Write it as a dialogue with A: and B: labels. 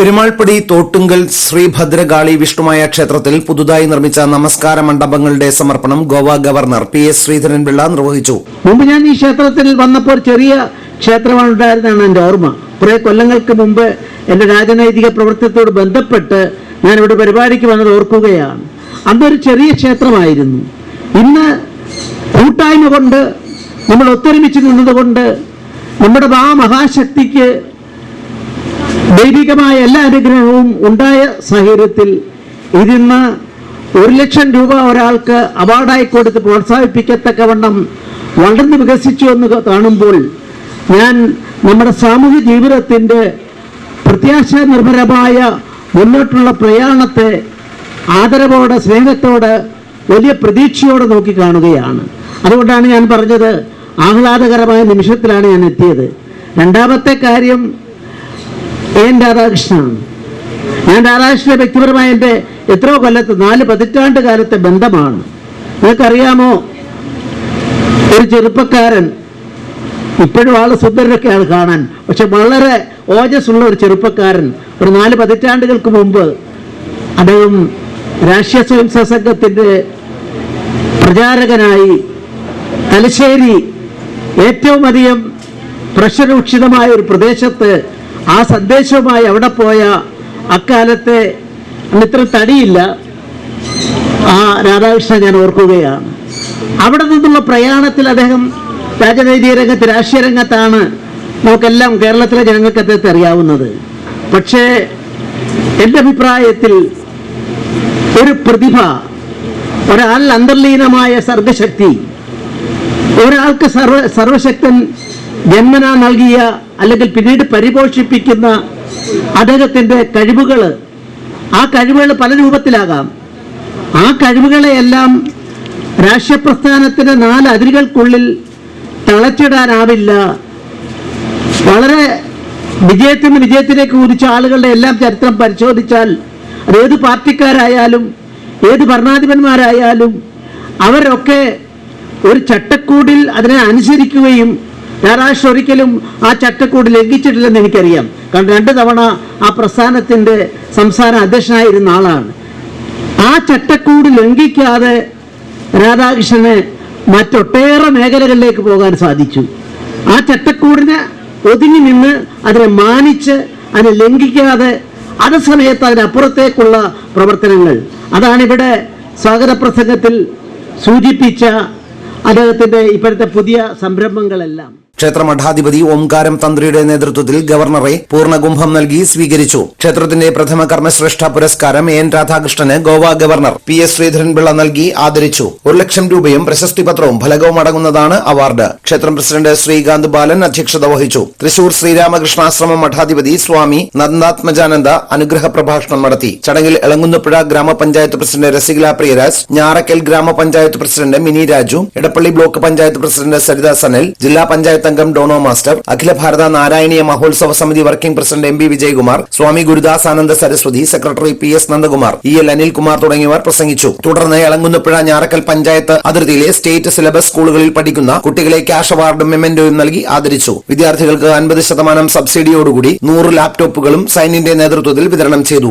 A: പെരുമാൾപ്പടി തോട്ടുങ്കൽ ശ്രീ ഭദ്രകാളി വിഷ്ണുമായ ക്ഷേത്രത്തിൽ പുതുതായി നിർമ്മിച്ച നമസ്കാര മണ്ഡപങ്ങളുടെ സമർപ്പണം Goa governor P S Sreedharanpillai നിർവഹിച്ചു.
B: മുമ്പ് ഞാൻ ഈ ക്ഷേത്രത്തിൽ വന്നപ്പോൾ ചെറിയ ക്ഷേത്രമാണ് ഉണ്ടായിരുന്നതാണ് എന്റെ ഓർമ്മ. കുറേ കൊല്ലങ്ങൾക്ക് മുമ്പ് എന്റെ രാജനൈതിക പ്രവർത്തനത്തോട് ബന്ധപ്പെട്ട് ഞാൻ ഇവിടെ പരിപാടിക്ക് വന്നത് ഓർക്കുകയാണ്. അന്നൊരു ചെറിയ ക്ഷേത്രമായിരുന്നു. ഇന്ന് കൂട്ടായ്മ കൊണ്ട് നമ്മൾ ഒത്തൊരുമിച്ച് നിന്നതുകൊണ്ട് നമ്മുടെ ആ മഹാശക്തിക്ക് ദൈവികമായ എല്ലാ അനുഗ്രഹവും ഉണ്ടായ സാഹചര്യത്തിൽ ഇതിന്ന് ഒരു ലക്ഷം രൂപ ഒരാൾക്ക് അവാർഡായി കൊടുത്ത് പ്രോത്സാഹിപ്പിക്കത്തക്കവണ്ണം വളർന്നു വികസിച്ചു എന്ന് കാണുമ്പോൾ ഞാൻ നമ്മുടെ സാമൂഹ്യ ജീവിതത്തിന്റെ പ്രത്യാശ നിർഭരമായ മുന്നോട്ടുള്ള പ്രയാണത്തെ ആദരവോടെ സ്നേഹത്തോടെ വലിയ പ്രതീക്ഷയോടെ നോക്കി കാണുകയാണ്. അതുകൊണ്ടാണ് ഞാൻ പറഞ്ഞത് ആഹ്ലാദകരമായ നിമിഷത്തിലാണ് ഞാൻ എത്തിയത്. രണ്ടാമത്തെ കാര്യം എൻ രാധാകൃഷ്ണനാണ് ഞാൻ രാധാകൃഷ്ണനെ വ്യക്തിപരമായ എന്റെ എത്രയോ കൊല്ലത്ത് നാല് പതിറ്റാണ്ട് കാലത്തെ ബന്ധമാണ്. നിങ്ങൾക്കറിയാമോ? ഒരു ചെറുപ്പക്കാരൻ ഇപ്പോഴും ആൾ സുന്ദരനൊക്കെയാണ് കാണാൻ. പക്ഷെ വളരെ ഓജസ്സുള്ള ഒരു ചെറുപ്പക്കാരൻ ഒരു നാല് പതിറ്റാണ്ടുകൾക്ക് മുമ്പ് അദ്ദേഹം രാഷ്ട്രീയ സ്വയംസേവക സംഘത്തിന്റെ പ്രചാരകനായി തലശ്ശേരി ഏറ്റവും അധികം പ്രശ്നരൂക്ഷിതമായ ഒരു പ്രദേശത്ത് ആ സന്ദേശവുമായി അവിടെ പോയ അക്കാലത്തെ ഇത്ര തടിയില്ല. ആ രാധാകൃഷ്ണൻ ഞാൻ ഓർക്കുകയാണ്. അവിടെ നിന്നുള്ള പ്രയാണത്തിൽ അദ്ദേഹം രാജനൈതിക രംഗത്ത് രാഷ്ട്രീയ രംഗത്താണ് നമുക്കെല്ലാം കേരളത്തിലെ ജനങ്ങൾക്ക് അദ്ദേഹത്തെ അറിയാവുന്നത്. പക്ഷേ എന്റെ അഭിപ്രായത്തിൽ ഒരു പ്രതിഭ ഒരാൾ അന്തർലീനമായ സർഗശക്തി ഒരാൾക്ക് സർവ സർവശക്തൻ ജന്മന നൽകിയ അല്ലെങ്കിൽ പിന്നീട് പരിപോഷിപ്പിക്കുന്ന അദ്ദേഹത്തിന്റെ കഴിവുകൾ ആ കഴിവുകൾ പല രൂപത്തിലാകാം. ആ കഴിവുകളെയെല്ലാം രാഷ്ട്രീയ പ്രസ്ഥാനത്തിന്റെ നാല് അതിരുകൾക്കുള്ളിൽ തളച്ചിടാനാവില്ല. വളരെ വിജയത്തിൽ നിന്ന് വിജയത്തിലേക്ക് കുതിച്ച ആളുകളുടെ എല്ലാം ചരിത്രം പരിശോധിച്ചാൽ അത് ഏത് പാർട്ടിക്കാരായാലും ഏത് ഭരണാധിപന്മാരായാലും അവരൊക്കെ ഒരു ചട്ടക്കൂടിൽ അതിനെ അനുസരിക്കുകയും രാധാകൃഷ്ണൻ ഒരിക്കലും ആ ചട്ടക്കൂട് ലംഘിച്ചിട്ടില്ലെന്ന് എനിക്കറിയാം. കാരണം രണ്ട് തവണ ആ പ്രസ്ഥാനത്തിന്റെ സംസ്ഥാന അധ്യക്ഷനായിരുന്ന ആളാണ്. ആ ചട്ടക്കൂട് ലംഘിക്കാതെ രാധാകൃഷ്ണന് മറ്റൊട്ടേറെ മേഖലകളിലേക്ക് പോകാൻ സാധിച്ചു. ആ ചട്ടക്കൂടിനെ ഒതുങ്ങി നിന്ന് അതിനെ മാനിച്ച് അതിനെ ലംഘിക്കാതെ അതേ സമയത്ത് അതിനപ്പുറത്തേക്കുള്ള പ്രവർത്തനങ്ങൾ. അതാണിവിടെ സ്വാഗത പ്രസംഗത്തിൽ സൂചിപ്പിച്ച അദ്ദേഹത്തിന്റെ ഇപ്പോഴത്തെ പുതിയ സംരംഭങ്ങളെല്ലാം.
A: ക്ഷേത്ര മഠാധിപതി ഓംകാരം തന്ത്രിയുടെ നേതൃത്വത്തിൽ ഗവർണറെ പൂർണകുംഭം നൽകി സ്വീകരിച്ചു. ക്ഷേത്രത്തിന്റെ പ്രഥമ കർമ്മശ്രേഷ്ഠ പുരസ്കാരം എൻ. രാധാകൃഷ്ണന് Goa governor P. S. Sreedharanpillai നൽകി ആദരിച്ചു. ഒരു ലക്ഷം രൂപയും പ്രശസ്തി പത്രവും ഫലകവും അടങ്ങുന്നതാണ് അവാർഡ്. ക്ഷേത്രം പ്രസിഡന്റ് ശ്രീകാന്ത് ബാലൻ അധ്യക്ഷത വഹിച്ചു. തൃശൂർ ശ്രീരാമകൃഷ്ണാശ്രമ മഠാധിപതി സ്വാമി നന്ദാത്മജാനന്ദ അനുഗ്രഹ പ്രഭാഷണം നടത്തി. ചടങ്ങിൽ എളങ്ങുന്നപ്പുഴ ഗ്രാമപഞ്ചായത്ത് president Rasikala Priyaraj Njarakkal gramapanchayat president Mini Raju Edappally block panchayat president Saritha Sanal ജില്ലാ പഞ്ചായത്ത് അംഗം ഡോണോ മാസ്റ്റർ അഖില Bharata Narayaneeya Mahotsava Samiti working president M B Vijayakumar Swami Gurudasananda Saraswati secretary P S Nandakumar E L Anilkumar തുടങ്ങിയവർ പ്രസംഗിച്ചു. തുടർന്ന് എളങ്കുന്നപ്പുഴ ഞാറക്കൽ പഞ്ചായത്ത് അതിർത്തിയിലെ state syllabus സ്കൂളുകളിൽ പഠിക്കുന്ന കുട്ടികളെ cash അവാർഡും മെമ്മന്റോയും നൽകി ആദരിച്ചു. വിദ്യാർത്ഥികൾക്ക് അൻപത് ശതമാനം സബ്സിഡിയോടുകൂടി നൂറ് ലാപ്ടോപ്പുകളും സൈനിന്റെ നേതൃത്വത്തിൽ വിതരണം ചെയ്തു.